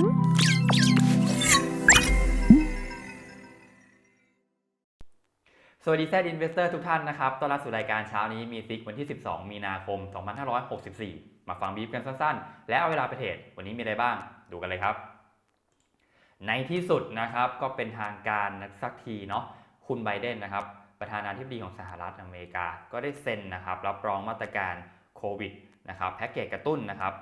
สวัสดีแซดอินเวสเตอร์ทุกท่านนะครับ ต้อนรับสู่รายการเช้านี้มีซิกวันที่ 12 มีนาคม 2564 มาฟังบีฟกันสั้นๆ และเอาเวลาไปเทรดวันนี้มีอะไรบ้าง ดูกันเลยครับ ในที่สุดนะครับก็เป็นทางการสักทีเนาะ คุณไบเดนนะครับ ประธานาธิบดีของสหรัฐอเมริกา ก็ได้เซ็นนะครับ รับรองมาตรการโควิดนะครับ แพ็กเกจกระตุ้นนะครับ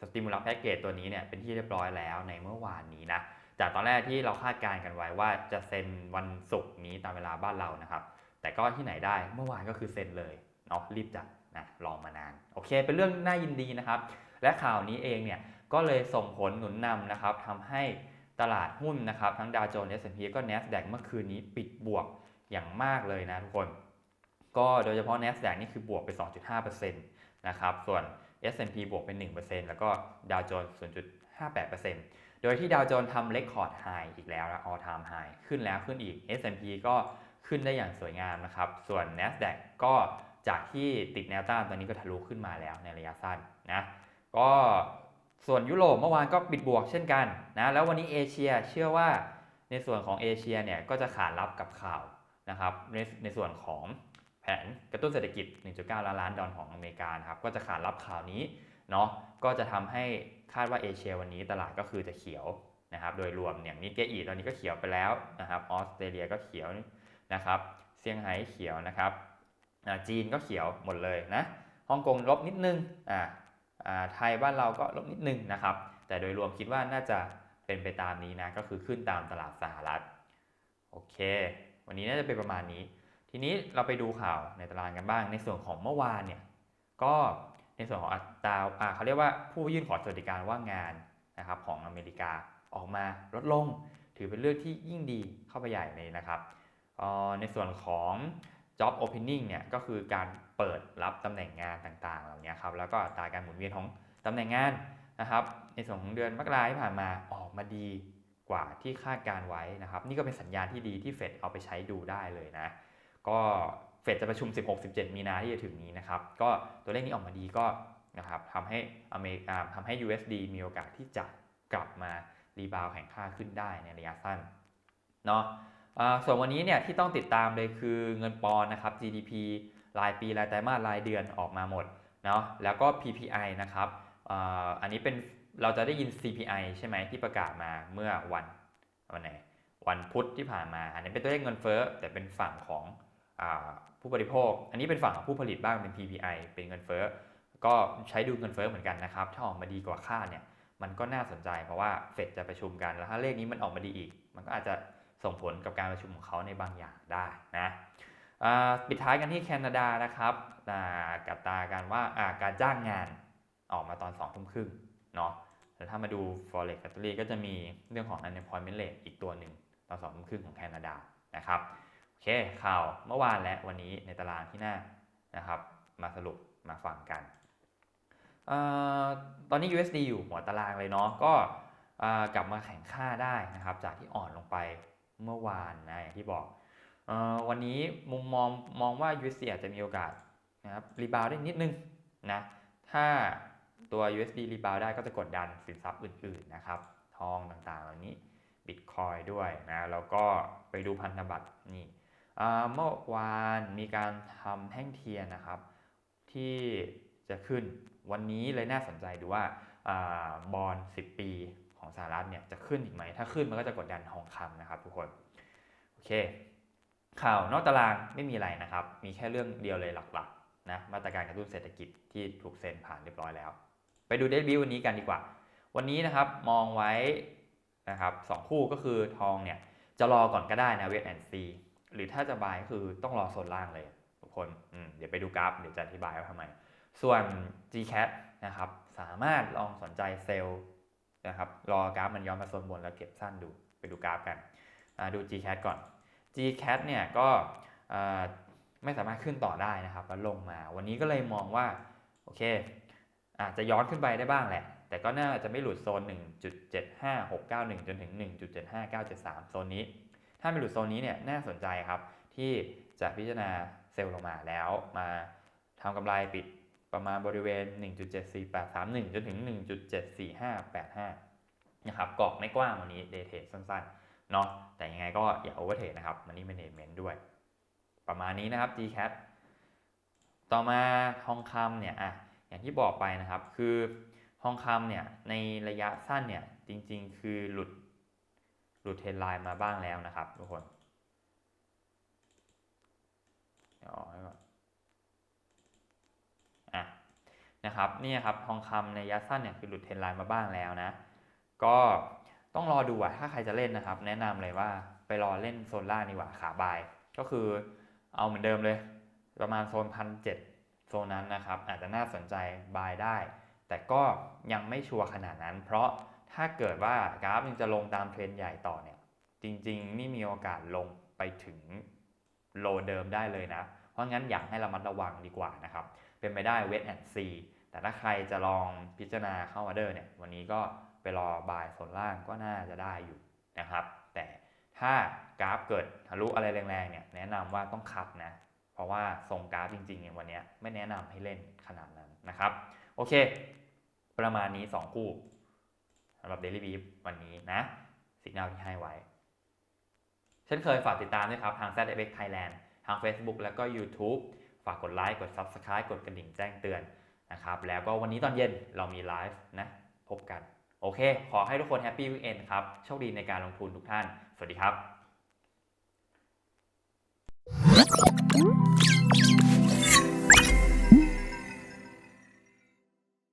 สติมูลัสแพ็กเกจตัวนี้เนี่ยเป็นที่เรียบร้อยแล้วในเมื่อวานนี้นะจากตอนแรกที่เราคาดการณ์กันไว้ว่าจะเซ็นวันศุกร์นี้ตามเวลาบ้านเรานะครับ แต่ก็ที่ไหนได้เมื่อวานก็คือเซ็นเลยเนาะรีบจัดนะรอมานานโอเค เป็นเรื่องน่ายินดีนะครับ และข่าวนี้เองเนี่ยก็เลยส่งผลหนุนนำนะครับทำให้ตลาดหุ้นนะครับทั้งดาวโจนส์ S&P ก็ NASDAQ เมื่อคืนนี้ปิดบวกอย่างมากเลยนะทุกคน ก็โดยเฉพาะ NASDAQ นี่คือบวกไป 2.5%นะครับส่วน S&P บวกเป็น 1%แล้วก็ดาวโจนส์0.58%โดยที่ดาวโจนส์ทำเลคคอร์ดไฮอีกแล้วนะ all time high ขึ้นแล้วขึ้นอีก S&P ก็ขึ้นได้อย่างสวยงามนะครับ ส่วน NASDAQ ก็จากที่ติดแนวต้านตอนนี้ก็ทะลุขึ้นมาแล้วในระยะสั้นนะ ก็ส่วนยุโรปเมื่อวานก็ปิดบวกเช่นกันนะ แล้ววันนี้เอเชียเชื่อว่าในส่วนของเอเชียเนี่ยก็จะขานรับกับข่าวนะครับในในส่วนของ นกระตุ้นเศรษฐกิจ 1.9 ล้านล้านดอลลาร์ของอเมริกานะครับ ก็จะขานรับข่าวนี้เนาะ ก็จะทำให้คาดว่าเอเชียวันนี้ตลาดก็คือจะเขียวนะครับ โดยรวมอย่างนิกเกอีตอนนี้ก็เขียวไปแล้วนะครับออสเตรเลียก็เขียวนะครับ เซี่ยงไฮ้เขียวนะครับจีนก็เขียวหมดเลยนะฮ่องกงลบนิดนึงอ่าอ่าไทยบ้านเราก็ลบนิดนึงนะครับ แต่โดยรวมคิดว่าน่าจะเป็นไปตามนี้นะ ก็คือขึ้นตามตลาดสหรัฐ โอเค วันนี้น่าจะเป็นประมาณนี้ ทีนี้เราไปดูข่าวในตารางกันบ้าง ในส่วนของเมื่อวานเนี่ยก็ในส่วนของอัตราเขาเรียกว่าผู้ยื่นขอสวัสดิการว่างงานนะครับของอเมริกาออกมาลดลง ถือเป็นเรื่องที่ยิ่งดีเข้าไปใหญ่เลยนะครับในส่วนของ job opening เนี่ยก็คือการเปิดรับตำแหน่งงานต่างๆ เหล่านี้ครับแล้วก็อัตราการหมุนเวียนของตำแหน่งงานนะครับ ในส่วนของเดือนมกราที่ผ่านมาออกมาดีกว่าที่คาดการไว้นะครับ นี่ก็เป็นสัญญาณที่ดีที่เฟดเอาไปใช้ดูได้เลยนะ ก็เฟดจะประชุม 16-17 มีนาที่จะถึงนี้นะครับ ก็ตัวเลขนี้ออกมาดีก็นะครับทำให้อเมริกาทำให้ USD มีโอกาสที่จะกลับมารีบาวแข่งค่าขึ้นได้ในระยะสั้นเนาะส่วนวันนี้เนี่ยที่ต้องติดตามเลยคือเงินปอนด์นะครับ GDP รายปีรายไตรมาสรายเดือนออกมาหมดเนาะแล้วก็ PPI นะครับอ,อันนี้เป็นเราจะได้ยิน CPI ใช่ไหมที่ประกาศมาเมื่อวันวันไหนวันพุธที่ผ่านมา อันนี้เป็นตัวเลขเงินเฟ้อแต่เป็นฝั่งของ ผู้บริโภค อันนี้เป็นฝั่งของผู้ผลิตบ้างเป็น PPI เป็นเงินเฟ้อ ก็ใช้ดูเงินเฟ้อเหมือนกันนะครับ ถ้าออกมาดีกว่าคาดเนี่ย มันก็น่าสนใจเพราะว่าเฟดจะประชุมกัน แล้วถ้าเลขนี้มันออกมาดีอีก มันก็อาจจะส่งผลกับการประชุมของเขาในบางอย่างได้นะอ่าปิดท้ายกันที่แคนาดานะครับอ่ากับตาการว่าการจ้างงานออกมาตอน2องทุ่มครึ่งเนาะแล้วถ้ามาดู forex c a t e r y ก็จะมีเรื่องของ unemployment rate อีกตัวหนึ่งตอน2องทุ่มครึ่งของแคนาดานะครับ อเคข่าวเมื่อวานและวันนี้ในตารางที่หน้านะครับ มาสรุปมาฟังกันอตอนนี้ USD อยู่หัวตารางเลยเนาะก็กลับมาแข่งค่าได้นะครับ จากที่อ่อนลงไปเมื่อวานนะอย่างที่บอกออวันนี้มุมมองมองว่า USD อาจจะมีโอกาสนะครับรีบาวได้นิดนึงนะถ้าตัว USD รีบาวได้ก็จะกดดันสินทรัพย์อื่นๆนะครับ ทองต่างๆเหล่านี้ Bitcoin ด้วยนะแล้วก็ไปดูพันธบัตรนี่ เมื่อวานมีการทำแท่งเทียนนะครับ ที่จะขึ้นวันนี้เลยน่าสนใจดูว่าอบอล10 ปีของสหรัฐเนี่ยจะขึ้นอีกไหม ถ้าขึ้นมันก็จะกดดันทองคำนะครับทุกคน โอเค ข่าวนอกตารางไม่มีอะไรนะครับ มีแค่เรื่องเดียวเลยหลักๆนะมาตรการกระตุ้นเศรษฐกิจที่ถูกเซ็นผ่านเรียบร้อยแล้ว ไปดูเดบิววันนี้กันดีกว่า วันนี้นะครับมองไว้นะครับสองคู่ก็คือทองเนี่ยจะรอก่อนก็ได้นะเวทแอนด์ซี หรือถ้าจะบายก็คือต้องรอโซนล่างเลยทุกคนเดี๋ยวไปดูกราฟเดี๋ยวจะอธิบายว่าทำไม ส่วน GCAT นะครับสามารถลองสนใจเซลล์นะครับรอกราฟมันย้อนมาโซนบนแล้วเก็บสั้นดูไปดูกราฟกันดู GCAT ก่อน GCAT เนี่ยก็ไม่สามารถขึ้นต่อได้นะครับแล้วลงมา วันนี้ก็เลยมองว่าโอเคอาจจะย้อนขึ้นไปได้บ้างแหละ แต่ก็น่าจะไม่หลุดโซน 1.75691 จนถึง 1.75973 โซนนี้ ถ้าไม่หลุดโซนนี้เนี่ยน่าสนใจครับ ที่จะพิจารณาเซลล์ลงมาแล้วมาทำกำไรปิดประมาณบริเวณ 1.74831 จนถึง 1.74585 นะครับกรอบไม่กว้างวันนี้เดเทสั้นๆ เนาะแต่ยังไงก็อย่าโอเวอร์เทรดนะครับมันนี่ management ด้วย ประมาณนี้นะครับ GCAT ต่อมาทองคำเนี่ยอะอย่างที่บอกไปนะครับ คือทองคำเนี่ยในระยะสั้นเนี่ยจริงๆ คือหลุด หลุดเทรนไลน์มาบ้างแล้วนะครับทุกคนเดี๋ยวเอให้ก่อนอะนะครับเนี่ยครับทองคำในระยะสั้นเนี่ยคือหลุดเทรนไลน์มาบ้างแล้วนะ ก็ต้องรอดูอะถ้าใครจะเล่นนะครับ แนะนำเลยว่าไปรอเล่นโซนล่างดีกว่าขาบาย ก็คือเอาเหมือนเดิมเลย ประมาณโซนพันเโซนนั้นนะครับ อาจจะน่าสนใจบายได้ แต่ก็ยังไม่ชัวร์ขนาดนั้น เพราะ ถ้าเกิดว่ากราฟยังจะลงตามเทรนด์ใหญ่ต่อเนี่ย จริงๆ นี่มีโอกาสลงไปถึงโลเดิมได้เลยนะ เพราะงั้นอยากให้ระมัดระวังดีกว่านะครับ เป็นไปได้เวทแอนซีแต่ถ้าใครจะลองพิจารณาเข้ามาเดอร์เนี่ย วันนี้ก็ไปรอบายโซนล่างก็น่าจะได้อยู่นะครับ แต่ถ้ากราฟเกิดทะลุอะไรแรงๆเนี่ยแนะนำว่าต้องคัดนะ เพราะว่าทรงกราฟจริงๆเนี่ยวันนี้ไม่แนะนำให้เล่นขนาดนั้นนะครับ โอเค ประมาณนี้ 2 คู่ สำหรับ Daily Beef วันนี้นะสิกแนลที่ให้ไว้ เช่นเคยฝากติดตามด้วยครับ ทาง ZFX Thailand ทาง Facebook แล้วก็ YouTube ฝากกดไลค์กด Subscribe กดกระดิ่งแจ้งเตือนนะครับ แล้วก็วันนี้ตอนเย็นเรามีไลฟ์นะ พบกัน โอเค ขอให้ทุกคนแฮปปี้วิกเอนครับ โชคดีในการลงทุนทุกท่าน สวัสดีครับ